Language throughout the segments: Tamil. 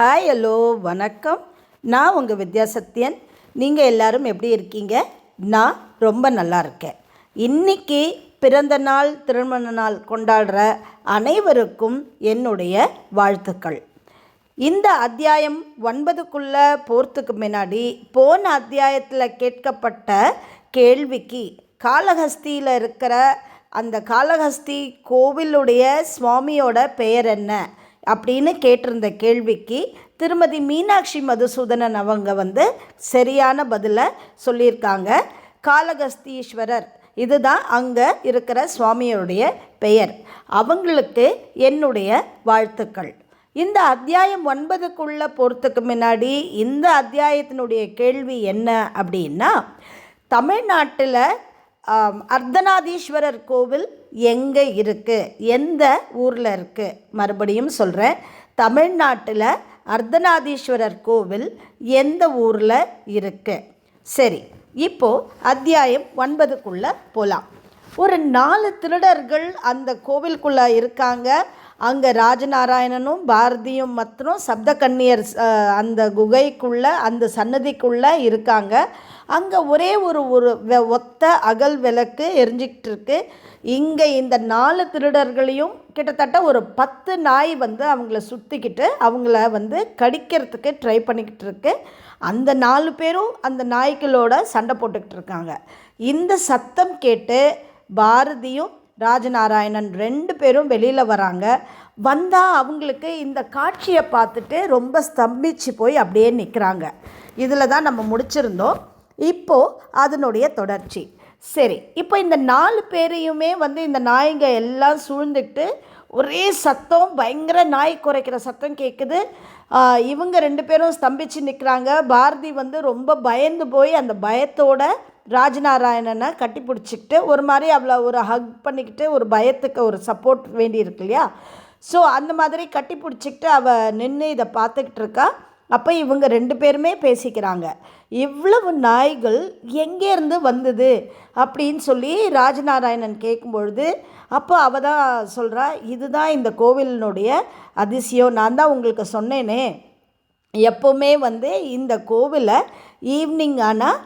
ஹாய் ஹலோ வணக்கம். நான் உங்கள் வித்யாசத்யன் நீங்கள் எல்லாரும் எப்படி இருக்கீங்க? நான் ரொம்ப நல்லா இருக்கேன். இன்னைக்கு பிறந்த நாள் திருமண நாள் கொண்டாடுற அனைவருக்கும் என்னுடைய வாழ்த்துக்கள். இந்த அத்தியாயம் ஒன்பதுக்குள்ளே போகிறதுக்கு முன்னாடி போன அத்தியாயத்தில் கேட்கப்பட்ட கேள்விக்கு காளஹஸ்தியில் இருக்கிற அந்த காளஹஸ்தி கோவிலுடைய சுவாமியோட பெயர் என்ன? அப்படின்னு கேட்டிருந்த கேள்விக்கு திருமதி மீனாட்சி மதுசூதனன் அவங்க வந்து சரியான பதிலை சொல்லியிருக்காங்க. காளகஸ்தீஸ்வரர் இதுதான் அங்கே இருக்கிற சுவாமியோடைய பெயர். அவங்களுக்கு என்னுடைய வாழ்த்துக்கள். இந்த அத்தியாயம் ஒன்பதுக்குள்ளே போகிறதுக்கு முன்னாடி இந்த அத்தியாயத்தினுடைய கேள்வி என்ன அப்படின்னா தமிழ்நாட்டில் அர்த்தநாதீஸ்வரர் கோவில் எங்கே இருக்குது எந்த ஊரில் இருக்குது மறுபடியும் சொல்கிறேன் தமிழ்நாட்டில் அர்த்தநாதீஸ்வரர் கோவில் எந்த ஊரில் இருக்குது சரி இப்போது அத்தியாயம் ஒன்பதுக்குள்ளே போகலாம் ஒரு நாலு திருடர்கள் அந்த கோவிலுக்குள்ளே இருக்காங்க. அங்கே ராஜநாராயணனும் பாரதியும் மற்றும் சப்த கன்னியர் அந்த குகைக்குள்ளே அந்த சன்னதிக்குள்ளே இருக்காங்க. அங்கே ஒரே ஒரு ஒரு ஒத்த அகல் விளக்கு எரிஞ்சிக்கிட்டு இருக்கு. இங்கே இந்த நாலு திருடர்களையும் கிட்டத்தட்ட ஒரு பத்து நாய் வந்து அவங்கள சுற்றிக்கிட்டு அவங்கள வந்து கடிக்கிறதுக்கு ட்ரை பண்ணிக்கிட்டு இருக்கு. அந்த நாலு பேரும் அந்த நாய்களோட சண்டை போட்டுக்கிட்டு இருக்காங்க. இந்த சத்தம் கேட்டு பாரதியும் ராஜநாராயணன் ரெண்டு பேரும் வெளியில் வராங்க. வந்தால் அவங்களுக்கு இந்த காட்சியை பார்த்துட்டு ரொம்ப ஸ்தம்பிச்சு போய் அப்படியே நிற்கிறாங்க இதில் தான் நம்ம முடிச்சிருந்தோம். இப்போது அதனுடைய தொடர்ச்சி. சரி இப்போ இந்த நாலு பேரையுமே வந்து இந்த நாய்ங்க எல்லாம் சூழ்ந்துக்கிட்டு ஒரே சத்தம் பயங்கர நாய் குறைக்கிற சத்தம் கேட்குது இவங்க ரெண்டு பேரும் ஸ்தம்பிச்சு நிற்கிறாங்க பாரதி வந்து ரொம்ப பயந்து போய் அந்த பயத்தோட ராஜநாராயணனை கட்டி பிடிச்சிக்கிட்டு ஒரு மாதிரி அவளை ஒரு ஹக் பண்ணிக்கிட்டு ஒரு பயத்துக்கு ஒரு சப்போர்ட் வேண்டி இருக்கு இல்லையா? ஸோ அந்த மாதிரி கட்டி பிடிச்சிக்கிட்டு அவள் நின்று இதை பார்த்துக்கிட்டு இருக்கா. அப்போ இவங்க ரெண்டு பேருமே பேசிக்கிறாங்க. இவ்வளவு நாய்கள் எங்கேருந்து வந்தது அப்படின்னு சொல்லி ராஜநாராயணன் கேட்கும்பொழுது அப்போ அவள் தான் சொல்கிறா இதுதான் இந்த கோவிலினுடைய அதிசயம். நான் தான் உங்களுக்கு சொன்னேனே. எப்போவுமே வந்து இந்த கோவிலை ஈவினிங் ஆனால்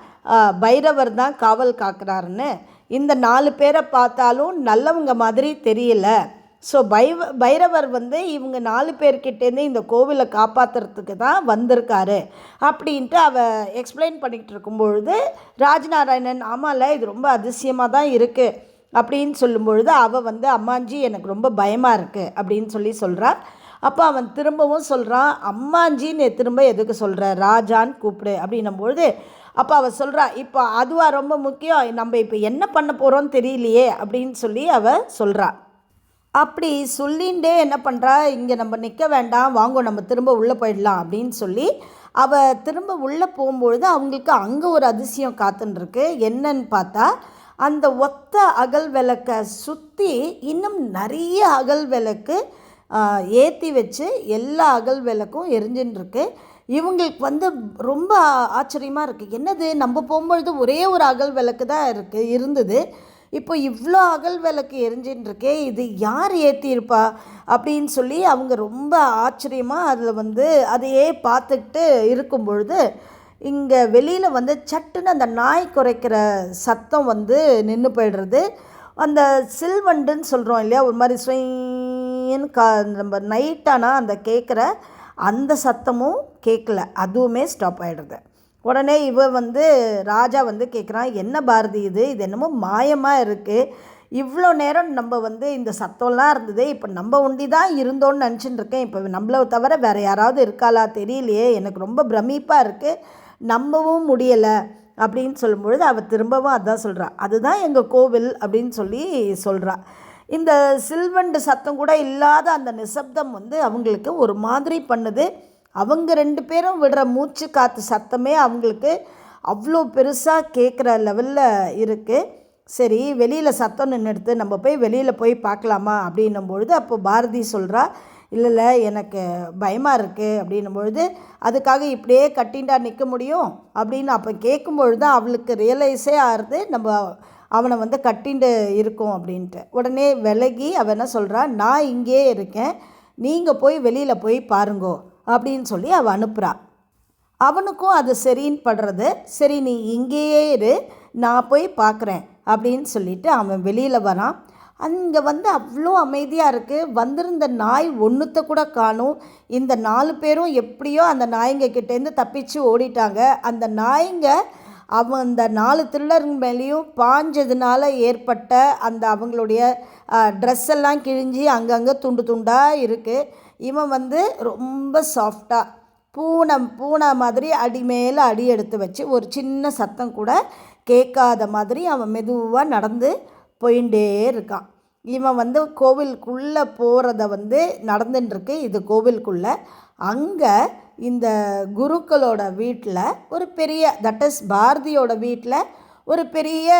பைரவர் தான் காவல் காக்குறாருன்னு. இந்த நாலு பேரை பார்த்தாலும் நல்லவங்க மாதிரி தெரியல. ஸோ பைவ பைரவர் வந்து இவங்க நாலு பேர்கிட்டேருந்து இந்த கோவிலை காப்பாற்றுறதுக்கு தான் வந்திருக்காரு. அப்படின்ட்டு அவ எக்ஸ்பிளைன் பண்ணிக்கிட்டு இருக்கும்பொழுது ராஜநாராயணன் ஆமாம்ல இது ரொம்ப அதிசயமாக தான் இருக்குது அப்படின்னு சொல்லும்பொழுது அவள் வந்து அம்மாஞ்சி எனக்கு ரொம்ப பயமாக இருக்குது அப்படின்னு சொல்லி சொல்கிறா அப்போ அவன் திரும்பவும் சொல்கிறான் அம்மாஞ்சின்னு திரும்ப எதுக்கு சொல்கிற ராஜான்னு கூப்பிடு. அப்படின்னும் பொழுது அப்போ அவள் சொல்கிறா இப்போ அதுவா ரொம்ப முக்கியம். நம்ம இப்போ என்ன பண்ண போகிறோன்னு தெரியலையே அப்படின்னு சொல்லி அவள் சொல்கிறா அப்படி சொல்லிண்டே என்ன பண்ணுறா இங்கே நம்ம நிற்க வேண்டாம். வாங்கோ நம்ம திரும்ப உள்ளே போயிடலாம் அப்படின்னு சொல்லி அவள் திரும்ப உள்ளே போகும்பொழுது அவங்களுக்கு அங்கே ஒரு அதிசயம் காத்துன்ருக்கு. என்னன்னு பார்த்தா அந்த ஒத்த அகல் விளக்கை சுற்றி இன்னும் நிறைய அகல் விளக்கு ஏற்றி வச்சு எல்லா அகல் விளக்கும் எரிஞ்சுன்னு இவங்களுக்கு வந்து ரொம்ப ஆச்சரியமாக இருக்குது என்னது? நம்ம போகும்பொழுது ஒரே ஒரு அகல் விளக்கு தான் இருக்குது இருந்தது. இப்போ இவ்வளோ அகல் விளக்கு எரிஞ்சின்ருக்கே இது யார் ஏற்றியிருப்பா அப்படின்னு சொல்லி அவங்க ரொம்ப ஆச்சரியமாக அதில் வந்து அதையே பார்த்துக்கிட்டு இருக்கும் பொழுது இங்கே வெளியில் வந்து சட்டுன்னு அந்த நாய் குறைக்கிற சத்தம் வந்து நின்று போயிடுறது. அந்த சில்வண்டுன்னு சொல்கிறோம் இல்லையா ஒரு மாதிரி ஸ்வீன்னு கா நம்ம நைட்டானா அந்த கேட்குற அந்த சத்தமும் கேட்கல அதுவுமே ஸ்டாப் ஆகிடுது உடனே இவ வந்து ராஜா வந்து கேட்குறான் என்ன பாரதி இது? இது என்னமோ மாயமாக இருக்குது இவ்வளோ நேரம் நம்ம வந்து இந்த சத்தம்லாம் இருந்தது இப்போ நம்ம ஒண்டி தான் இருந்தோன்னு நினச்சின்னு இருக்கேன். இப்போ நம்மளை தவிர வேறு யாராவது இருக்காளா தெரியலையே. எனக்கு ரொம்ப பிரமிப்பாக இருக்குது நம்பவும் முடியலை. அப்படின்னு சொல்லும்பொழுது அவள் திரும்பவும் அதான் சொல்கிறாள் அதுதான் எங்கள் கோவில் அப்படின்னு சொல்லி சொல்கிறாள் இந்த சில்வண்டு சத்தம் கூட இல்லாத அந்த நிசப்தம் வந்து அவங்களுக்கு ஒரு மாதிரி பண்ணுது. அவங்க ரெண்டு பேரும் விடுற மூச்சு காற்று சத்தமே அவங்களுக்கு அவ்வளோ பெருசாக கேட்குற லெவலில் இருக்குது சரி வெளியில் சத்தம் நின்றுடுத்து நம்ம போய் வெளியில் போய் பார்க்கலாமா அப்படின்னும் பொழுது அப்போ பாரதி சொல்கிறா இல்லை இல்லை எனக்கு பயமாக இருக்குது அப்படின்னும் பொழுது அதுக்காக இப்படியே கட்டின்டா நிற்க முடியும்? அப்படின்னு அப்போ கேட்கும்பொழுது தான் அவளுக்கு ரியலைஸே ஆறுது நம்ம அவனை வந்து கட்டிண்டு இருக்கும் அப்படின்ட்டு. உடனே விலகி அவன் என்ன சொல்கிறான் நான் இங்கே இருக்கேன். நீங்கள் போய் வெளியில் போய் பாருங்கோ அப்படின்னு சொல்லி அவள் அனுப்புகிறான் அவனுக்கும் அது சரின்னு படுறது சரி நீ இங்கேயே இரு. நான் போய் பார்க்குறேன் அப்படின்னு சொல்லிட்டு அவன் வெளியில் வரான். அங்கே வந்து அவ்வளோ அமைதியாக இருக்குது வந்திருந்த நாய் ஒன்றுத்த கூட காணும். இந்த நாலு பேரும் எப்படியோ அந்த நாய்ங்க கிட்டேருந்து தப்பிச்சு ஓடிட்டாங்க. அந்த நாய்ங்க அவன் அந்த நாலு திருடருங்க மேலேயும் பாஞ்சதுனால ஏற்பட்ட அந்த அவங்களுடைய ட்ரெஸ் எல்லாம் கிழிஞ்சி அங்கங்கே துண்டு துண்டாக இருக்குது இவன் வந்து ரொம்ப சாஃப்டாக பூனை பூனை மாதிரி அடி மேலே அடி எடுத்து வச்சு ஒரு சின்ன சத்தம் கூட கேட்காத மாதிரி அவன் மெதுவாக நடந்து போயிட்டே இருக்கான். இவன் வந்து கோவிலுக்குள்ளே போகிறத வந்து நடந்துட்டுருக்கு இது கோவிலுக்குள்ளே. அங்கே இந்த குருக்களோட வீட்டில் ஒரு பெரிய தட் இஸ் பாரதியோட வீட்டில் ஒரு பெரிய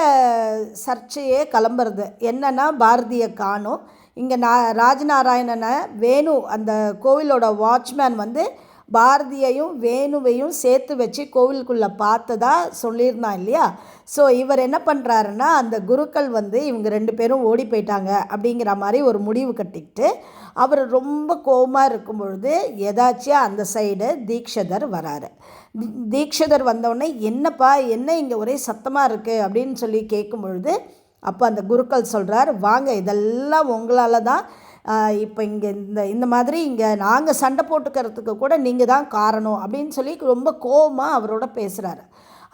சர்ச்சையே கிளம்புறது. என்னென்னா பாரதியை காணும். இங்கே நா ராஜநாராயணனை வேணு அந்த கோவிலோட வாட்ச்மேன் வந்து பாரதியையும் வேணுவையும் சேர்த்து வச்சு கோவிலுக்குள்ளே பார்த்ததா சொல்லியிருந்தான் இல்லையா? ஸோ இவர் என்ன பண்ணுறாருன்னா அந்த குருக்கள் வந்து இவங்க ரெண்டு பேரும் ஓடி போயிட்டாங்க அப்படிங்கிற மாதிரி ஒரு முடிவு கட்டிக்கிட்டு அவர் ரொம்ப கோபமாக இருக்கும் பொழுது எதாச்சியாக அந்த சைடு தீக்ஷதர் வராரு. தீக்ஷதர் வந்தவுடனே என்னப்பா என்ன இங்கே ஒரே சத்தமாக இருக்குது அப்படின்னு சொல்லி கேட்கும் பொழுது அப்போ அந்த குருக்கள் சொல்கிறார் வாங்க இதெல்லாம் உங்களால் தான் இப்போ இங்கே இந்த இந்த மாதிரி இங்கே நாங்கள் சண்டை போட்டுக்கிறதுக்கு கூட நீங்கள் தான் காரணம் அப்படின்னு சொல்லி ரொம்ப கோபமாக அவரோட பேசுகிறாரு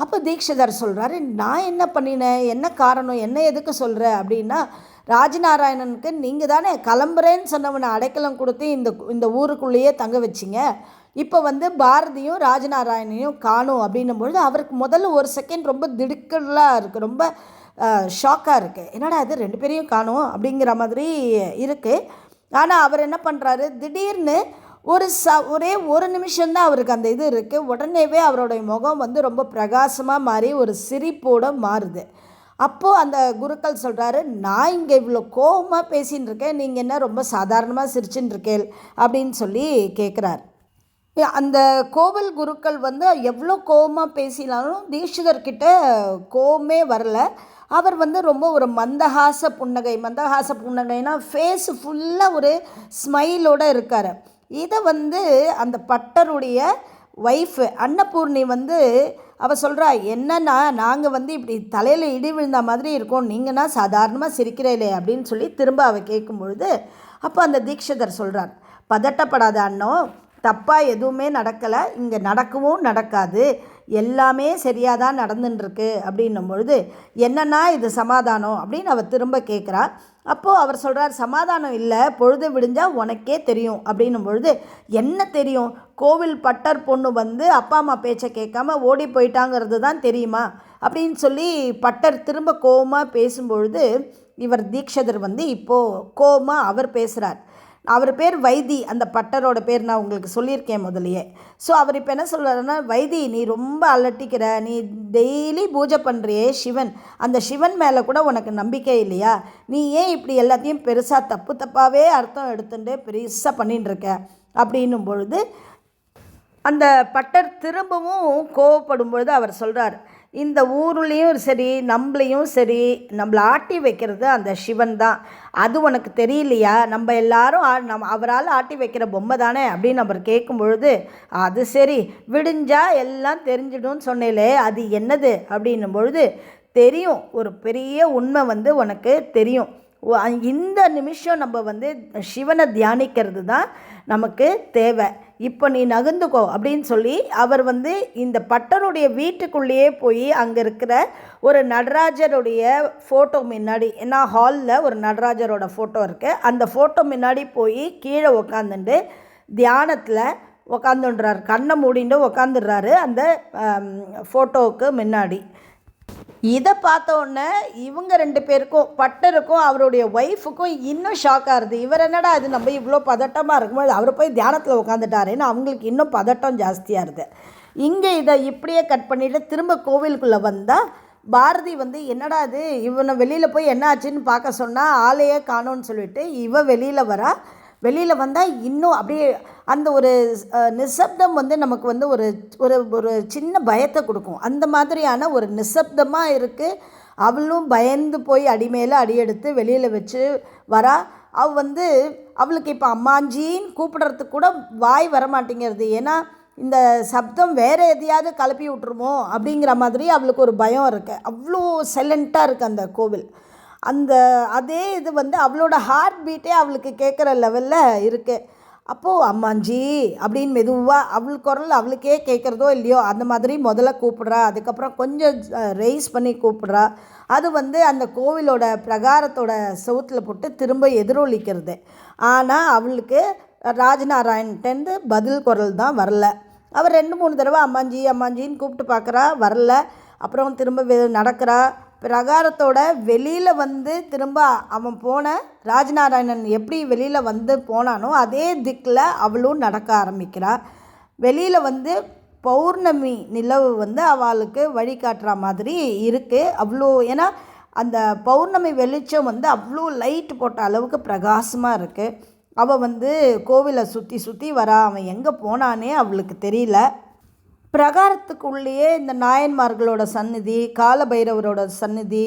அப்போ தீக்ஷிதர் சொல்கிறாரு நான் என்ன பண்ணினேன்? என்ன காரணம்? என்ன எதுக்கு சொல்கிற அப்படின்னா ராஜநாராயணனுக்கு நீங்கள் தானே கிளம்புறேன்னு சொன்னவனை அடைக்கலம் கொடுத்து இந்த இந்த ஊருக்குள்ளேயே தங்க வச்சிங்க. இப்போ வந்து பாரதியும் ராஜநாராயணையும் காணும். அப்படின்னும் பொழுது அவருக்கு முதல்ல ஒரு செகண்ட் ரொம்ப திடுக்கலாக இருக்குது ரொம்ப ஷாக்காக இருக்குது என்னடா இது? ரெண்டு பேரையும் காணும் அப்படிங்கிற மாதிரி இருக்குது ஆனால் அவர் என்ன பண்ணுறாரு திடீர்னு ஒரு ச ஒரே ஒரு நிமிஷம்தான் அவருக்கு அந்த இது இருக்குது உடனேவே அவருடைய முகம் வந்து ரொம்ப பிரகாசமாக மாறி ஒரு சிரிப்போடு மாறுது. அப்போது அந்த குருக்கள் சொல்கிறாரு நான் இங்கே இவ்வளோ கோவமாக பேசின்னு இருக்கேன். நீங்கள் என்ன ரொம்ப சாதாரணமாக சிரிச்சுன்னு அப்படின்னு சொல்லி கேட்குறாரு அந்த கோவில் குருக்கள் வந்து எவ்வளோ கோவமாக பேசினாலும் தீட்சிதர்கிட்ட கோபமே வரல. அவர் வந்து ரொம்ப ஒரு மந்தஹாச புன்னகை. மந்தஹாச புன்னகைனா ஃபேஸ் ஃபுல்லாக ஒரு ஸ்மைலோடு இருக்கார். இதை வந்து அந்த பட்டருடைய ஒய்ஃபு அன்னபூர்ணி வந்து அவள் சொல்கிறா என்னன்னா நாங்கள் வந்து இப்படி தலையில் இடி விழுந்த மாதிரி இருக்கோம். நீங்கன்னா சாதாரணமாக சிரிக்கிறீங்களே அப்படின்னு சொல்லி திரும்ப அவள் கேட்கும்பொழுது அப்போ அந்த தீக்ஷிதர் சொல்கிறார் பதட்டப்படாத அண்ணோ தப்பாக எதுவுமே நடக்கலை. இங்கே நடக்கவும் நடக்காது. எல்லாமே சரியாக தான் நடந்துட்டுருக்கு அப்படின்னும் பொழுது என்னன்னா இது சமாதானம்? அப்படின்னு அவர் திரும்ப கேட்குறா அப்போது அவர் சொல்கிறார் சமாதானம் இல்லை பொழுது விடிஞ்சால் உனக்கே தெரியும். அப்படின்னும் பொழுது என்ன தெரியும்? கோவில் பட்டர் பொண்ணு வந்து அப்பா அம்மா பேச்சை கேட்காம ஓடி போயிட்டாங்கிறது தான் தெரியுமா? அப்படின்னு சொல்லி பட்டர் திரும்ப கோவமாக பேசும்பொழுது இவர் தீக்ஷதர் வந்து இப்போது கோபமாக அவர் பேசுகிறார் அவர் பேர் வைத்தி அந்த பட்டரோட பேர் நான் உங்களுக்கு சொல்லியிருக்கேன் முதலையே. ஸோ அவர் இப்போ என்ன சொல்கிறாருன்னா வைத்தி நீ ரொம்ப அலட்டிக்கிற நீ டெய்லி பூஜை பண்ணுறியே சிவன். அந்த சிவன் மேலே கூட உனக்கு நம்பிக்கை இல்லையா? நீ ஏன் இப்படி எல்லாத்தையும் பெருசாக தப்பு தப்பாகவே அர்த்தம் எடுத்துட்டு பெருசாக பண்ணிட்டுருக்க? அப்படின்னும் பொழுது அந்த பட்டர் திரும்பவும் கோவப்படும் பொழுது அவர் சொல்கிறார் இந்த ஊருலேயும் சரி நம்மளையும் சரி நம்மளை ஆட்டி வைக்கிறது அந்த சிவன் தான். அது உனக்கு தெரியலையா? நம்ம எல்லாரும் நம் அவரால் ஆட்டி வைக்கிற பொம்மை தானே? அப்படின்னு அவர் கேட்கும் பொழுது அது சரி விடிஞ்சா எல்லாம் தெரிஞ்சிடும்னு சொன்னேலே அது என்னது? அப்படின்னும் பொழுது தெரியும். ஒரு பெரிய உண்மை வந்து உனக்கு தெரியும். இந்த நிமிஷம் நம்ம வந்து சிவனை தியானிக்கிறது தான் நமக்கு தேவை. இப்போ நீ நகர்ந்துக்கோ அப்படின்னு சொல்லி அவர் வந்து இந்த பட்டருடைய வீட்டுக்குள்ளேயே போய் அங்கே இருக்கிற ஒரு நடராஜருடைய ஃபோட்டோ முன்னாடி ஏன்னா ஹாலில் ஒரு நடராஜரோட ஃபோட்டோ இருக்குது அந்த ஃபோட்டோ முன்னாடி போய் கீழே உக்காந்துட்டு தியானத்தில் உக்காந்துடுறாரு கண்ணை மூடிட்டு உக்காந்துடுறாரு அந்த ஃபோட்டோவுக்கு முன்னாடி. இதை பார்த்த உடனே இவங்க ரெண்டு பேருக்கும் பட்டருக்கும் அவருடைய ஒய்ஃபுக்கும் இன்னும் ஷாக் ஆகுது இவர் என்னடா இது நம்ம இவ்வளோ பதட்டமாக இருக்கும்போது அவர் போய் தியானத்தில் உட்காந்துட்டாருன்னு அவங்களுக்கு இன்னும் பதட்டம் ஜாஸ்தியாக இருக்குது இங்கே இதை இப்படியே கட் பண்ணிவிட்டு திரும்ப கோவிலுக்குள்ளே வந்தால் பாரதி வந்து என்னடா இது? இவனை வெளியில் போய் என்ன ஆச்சுன்னு பார்க்க சொன்னால் ஆளையே காணோன்னு சொல்லிட்டு இவன் வெளியில் வரா. வெளியில் வந்தால் இன்னும் அப்படியே அந்த ஒரு நிசப்தம் வந்து நமக்கு வந்து ஒரு ஒரு ஒரு சின்ன பயத்தை கொடுக்கும். அந்த மாதிரியான ஒரு நிசப்தமாக இருக்குது அவளும் பயந்து போய் அடி மேலே அடி எடுத்து வெளியில் வச்சு வரா. அவள் வந்து அவளுக்கு இப்போ அம்மாஞ்சின்னு கூப்பிடுறதுக்கு கூட வாய் வர மாட்டேங்கிறது ஏன்னா இந்த சப்தம் வேறு எதையாவது கலப்பி விட்டுருமோ அப்படிங்கிற மாதிரி அவளுக்கு ஒரு பயம் இருக்குது அவ்வளோ சைலண்ட்டாக இருக்குது அந்த கோவில். அந்த அதே இது வந்து அவளோட ஹார்ட் பீட்டே அவளுக்கு கேட்குற லெவலில் இருக்குது அப்போது அம்மாஞ்சி அப்படின்னு மெதுவாக அவள் குரல் அவளுக்கே கேட்குறதோ இல்லையோ அந்த மாதிரி முதல்ல கூப்பிட்றா. அதுக்கப்புறம் கொஞ்சம் ரைஸ் பண்ணி கூப்பிட்றா. அது வந்து அந்த கோவிலோட பிரகாரத்தோட செவுத்தில் போட்டு திரும்ப எதிரொலிக்கிறது. ஆனால் அவளுக்கு ராஜநாராயண்கிட்டேருந்து பதில் குரல் தான் வரல. அவள் ரெண்டு மூணு தடவை அம்மாஞ்சி அம்மாஞ்சின்னு கூப்பிட்டு பார்க்குறா வரல. அப்புறம் திரும்ப வெ- நடக்கிறா. பிரகாரத்தோட வெளியில் வந்து திரும்ப அவன் போன ராஜநாராயணன் எப்படி வெளியில் வந்து போனானோ அதே திக்கில் அவளும் நடக்க ஆரம்பிக்கிறாள் வெளியில் வந்து பௌர்ணமி நிலவு வந்து அவளுக்கு வழிகாட்டுற மாதிரி இருக்குது அவ்வளோ ஏன்னா அந்த பௌர்ணமி வெளிச்சம் வந்து அவ்வளோ லைட் போட்ட அளவுக்கு பிரகாசமாக இருக்குது அவள் வந்து கோவிலை சுற்றி சுற்றி வரா. அவன் எங்கே போனானே அவளுக்கு தெரியல. பிரகாரத்துக்குள்ளேயே இந்த நாயன்மார்களோட சந்நிதி காலபைரவரோட சந்நிதி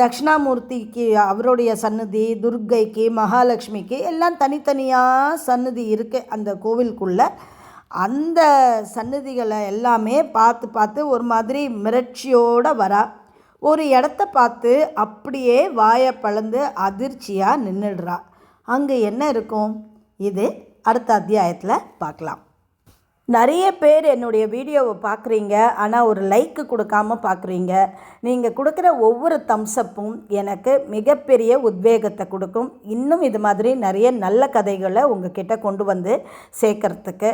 தட்சிணாமூர்த்திக்கு அவருடைய சந்நிதி துர்க்கைக்கு மகாலட்சுமிக்கு எல்லாம் தனித்தனியாக சந்நிதி இருக்குது அந்த கோவிலுக்குள்ளே. அந்த சந்நிதிகளை எல்லாமே பார்த்து பார்த்து ஒரு மாதிரி மிரட்சியோடு வரா. ஒரு இடத்த பார்த்து அப்படியே வாயை பழந்து அதிர்ச்சியாக நின்றுடுறா அங்கே என்ன இருக்கும்? இது அடுத்த அத்தியாயத்தில் பார்க்கலாம். நிறைய பேர் என்னுடைய வீடியோவை பார்க்குறீங்க ஆனால் ஒரு லைக்கு கொடுக்காம பார்க்குறீங்க. நீங்கள் கொடுக்குற ஒவ்வொரு தம்ஸ்அப்பும் எனக்கு மிகப்பெரிய உத்வேகத்தை கொடுக்கும். இன்னும் இது மாதிரி நிறைய நல்ல கதைகளை உங்ககிட்ட கொண்டு வந்து சேர்க்கறதுக்கு.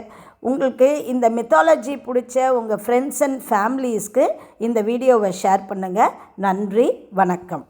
உங்களுக்கு இந்த மித்தாலஜி பிடிச்ச உங்கள் ஃப்ரெண்ட்ஸ் அண்ட் ஃபேமிலிஸ்க்கு இந்த வீடியோவை ஷேர் பண்ணுங்கள் நன்றி வணக்கம்.